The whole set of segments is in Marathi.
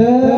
तरी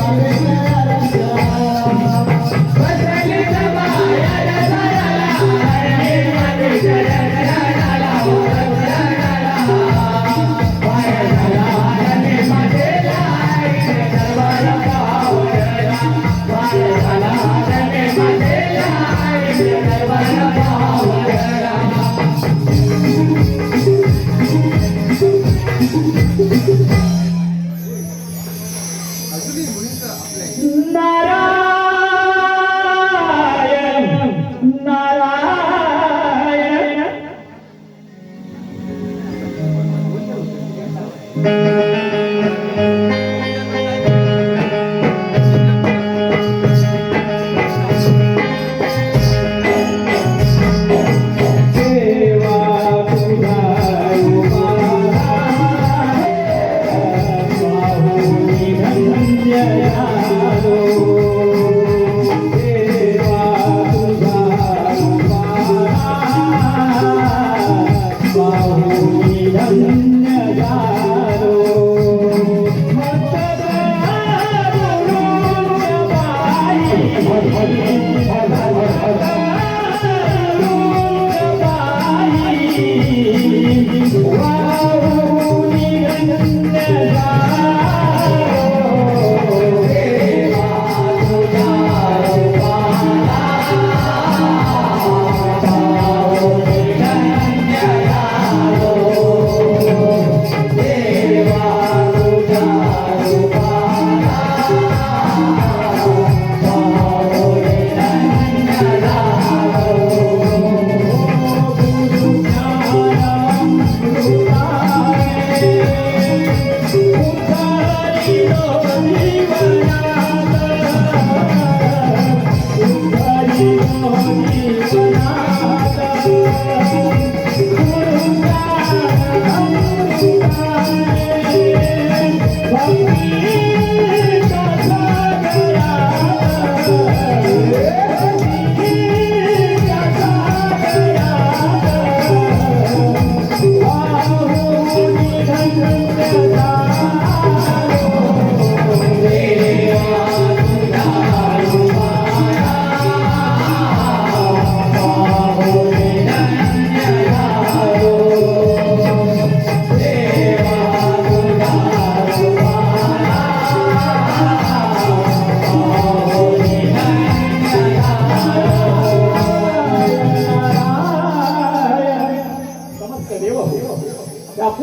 नारायण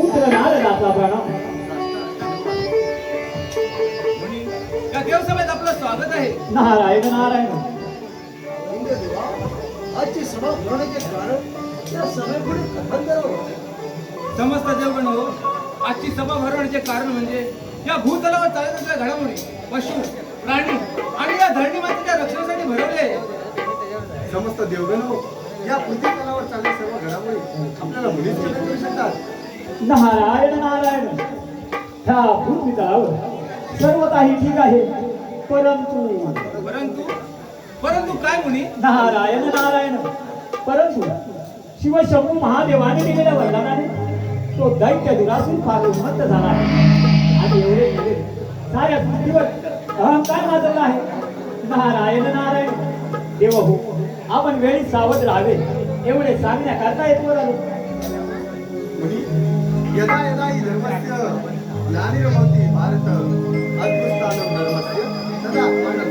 त्या पुत्र नारदाचा प्रणाम या देवसभेत आपलं स्वागत आहे. नारायण नारायण. आजची सभा भरवण्याचे कारण या सभेपुढे कथन द्यावं समस्त देवगण हो आजची सभा भरवण्याचे कारण म्हणजे या भूतलावर चालत असलेल्या घडामोडी पशु प्राणी आणि या धरणी मातेच्या रक्षणासाठी भरवले. आहे. समस्त देवगण हो या पृथ्वी तलावर चालल्या सर्व घडामोडी आपल्याला मुलीच करू शकतात. नारायण नारायण. ह्या भूमिकावर सर्व काही ठीक आहे. परंतु परंतु परंतु काय मुनी? नारायण नारायण. परंतु शिवशंभू महादेवाने दिलेल्या वरदानाने तो दैत्य दुरासून फार उन्मत्त झाला आहे. आणि एवढे नव्हे साऱ्या पृथ्वीवर अहंकार माजवला आहे. नारायण नारायण. देव हो आपण वेळी सावध राहावे एवढे सांगण्याकरता येतो आलो यदा यदा हि धर्मस्य ग्लानिर्भवति भारत अद्भुतानं धर्मस्य तदा आत्मानं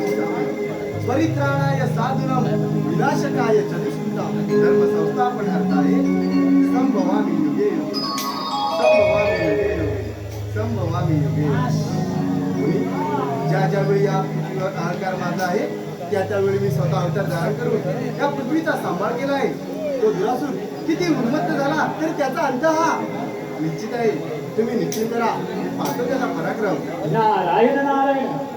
परित्राणाय साधुनं विनाशकाय च दुष्कृतां धर्मसंस्थापनार्थाय संभवामि युगे युगे। संभवामि युगे संभवामि युगे ज्या ज्या वेळी या पृथ्वीवर अहंकार माझा आहे त्या त्यावेळी मी स्वतः अवतार धारण करून या पृथ्वीचा सांभाळ केला आहे. तो दुरासून किती उन्मत्त झाला तरी त्याचा अंत हा निश्चित आहे. तुम्ही निश्चित करा पाहतो त्याचा पराक्रम. नारायण नारायण.